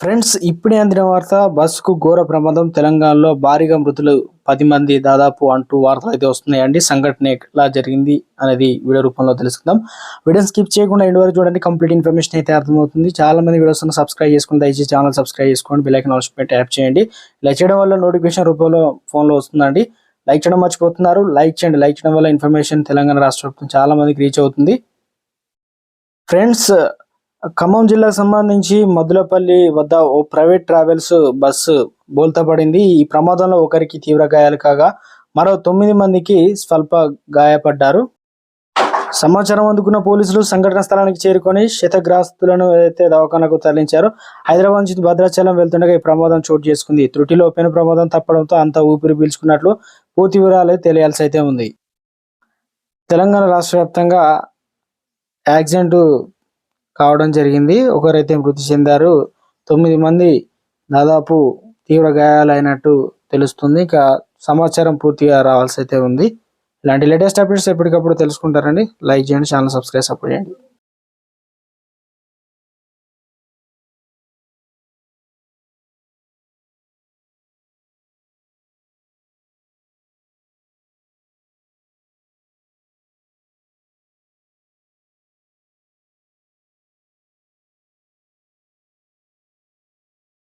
Friends ఇప్పుడే అందిన వార్త బస్సుకు ఘోర ప్రమాదం తెలంగాణలో భారీగా మృతులు పది మంది దాదాపు అంటూ వార్తలు అయితే వస్తున్నాయండి. సంఘటన ఎలా జరిగింది అనేది వీడియో రూపంలో తెలుసుకుందాం. వీడియో స్కిప్ చేయకుండా ఎండ్ వరకు చూడండి. కంప్లీట్ ఇన్ఫర్మేషన్ అయితే అర్థమవుతుంది. చాలా మంది వీడియోస్ సబ్స్క్రైబ్ చేసుకుని దయచేసి ఛానల్ సబ్స్క్రైబ్ చేసుకోండి. బెల్ ఆల్స్ పెట్టి ట్యాప్ చేయండి. ఇలా చేయడం వల్ల నోటిఫికేషన్ రూపంలో ఫోన్లో వస్తుందండి. లైక్ చేయడం మర్చిపోతున్నారు. లైక్ చేయండి. లైక్ చేయడం వల్ల ఇన్ఫర్మేషన్ తెలంగాణ రాష్ట్ర ప్రభుత్వం చాలా మందికి రీచ్ అవుతుంది. ఫ్రెండ్స్ ఖమ్మం జిల్లాకు సంబంధించి మద్దులపల్లి వద్ద ఓ ప్రైవేట్ ట్రావెల్స్ బస్సు బోల్తపడింది. ఈ ప్రమాదంలో ఒకరికి తీవ్ర గాయాలు కాగా మరో తొమ్మిది మందికి స్వల్ప గాయపడ్డారు. సమాచారం అందుకున్న పోలీసులు సంఘటన స్థలానికి చేరుకొని శతగ్రాస్తులను అయితే దవాఖానకు తరలించారు హైదరాబాద్ నుంచి భద్రాచలం వెళ్తుండగా ఈ ప్రమాదం చోటు చేసుకుంది. త్రుటిలో పెను ప్రమాదం తప్పడంతో అంతా ఊపిరి పీల్చుకున్నట్లు పూర్తి వివరాలు తెలియాల్సి అయితే ఉంది. తెలంగాణ రాష్ట్ర వ్యాప్తంగా యాక్సిడెంట్ కావడం జరిగింది. ఒకరైతే మృతి చెందారు. తొమ్మిది మంది దాదాపు తీవ్ర గాయాలైనట్టు తెలుస్తుంది. ఇక సమాచారం పూర్తిగా రావాల్సి అయితే ఉంది. ఇలాంటి లేటెస్ట్ అప్డేట్స్ ఎప్పటికప్పుడు తెలుసుకుంటారండి. లైక్ చేయండి ఛానల్ సబ్స్క్రైబ్ సపోర్ట్ చేయండి.